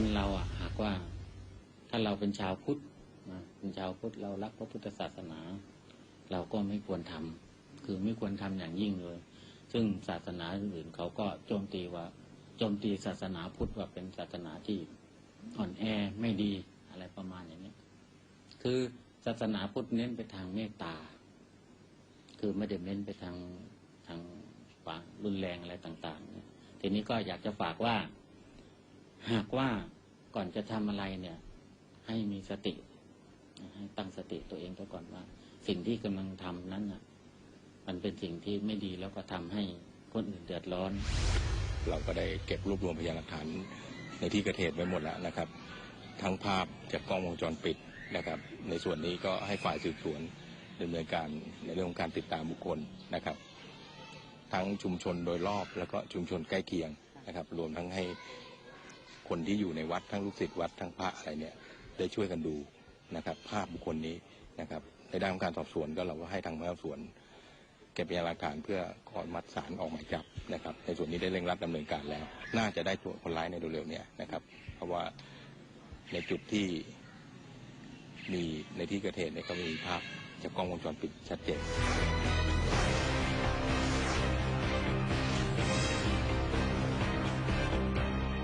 คนเราอะ หากว่า ถ้าเราเป็นชาวพุทธนะเป็นชาวพุทธเรารักพระพุทธศาสนา เราก็ไม่ควรทำคือไม่ควรทำอย่างยิ่งเลย ซึ่งศาสนาอื่นเขาก็โจมตีว่าโจมตีศาสนาพุทธว่าเป็นศาสนาที่อ่อนแอไม่ดีอะไรประมาณอย่างนี้คือศาสนาพุทธเน้นไปทางเมตตา คือไม่ได้เน้นไปทางทางความรุนแรงอะไรต่าง ๆ ทีนี้ก็อยากจะฝากว่า หากว่าก่อนจะทำอะไรเนี่ย ให้มีสตินะให้ตั้งสติตัวเองไปก่อนว่า สิ่งที่กำลังทำนั้นน่ะ มันเป็นสิ่งที่ไม่ดีแล้วก็ทำให้คนอื่นเดือดร้อน เราก็ได้เก็บรวบรวมพยานหลักฐานในที่เกิดเหตุไว้หมดแล้วนะครับ ทั้งภาพจากกล้องวงจรปิดนะครับ ในส่วนนี้ก็ให้ฝ่ายสืบสวนดำเนินการในเรื่องของการติดตามบุคคลนะครับ ทั้งชุมชนโดยรอบแล้วก็ชุมชนใกล้เคียงนะครับ รวมทั้งให้ คนที่อยู่ในวัดทั้งลูกศิษย์วัดทั้งพระอะไรเนี่ยได้ช่วยกันดูนะครับ ภาพบุคคลนี้นะครับในด้านของการสอบสวนก็เราก็ให้ทางพนักงานสอบสวนเก็บพยานหลักฐานเพื่อขอมัดสารออกหมายจับนะครับ ในส่วนนี้ได้เร่งรัดดำเนินการแล้ว น่าจะได้ตัวคนร้ายในเร็วๆเนี้นะครับ เพราะว่าในจุดที่มีในที่เกิดเหตุเนี่ยก็มีภาพจากกล้องวงจรปิดชัดเจน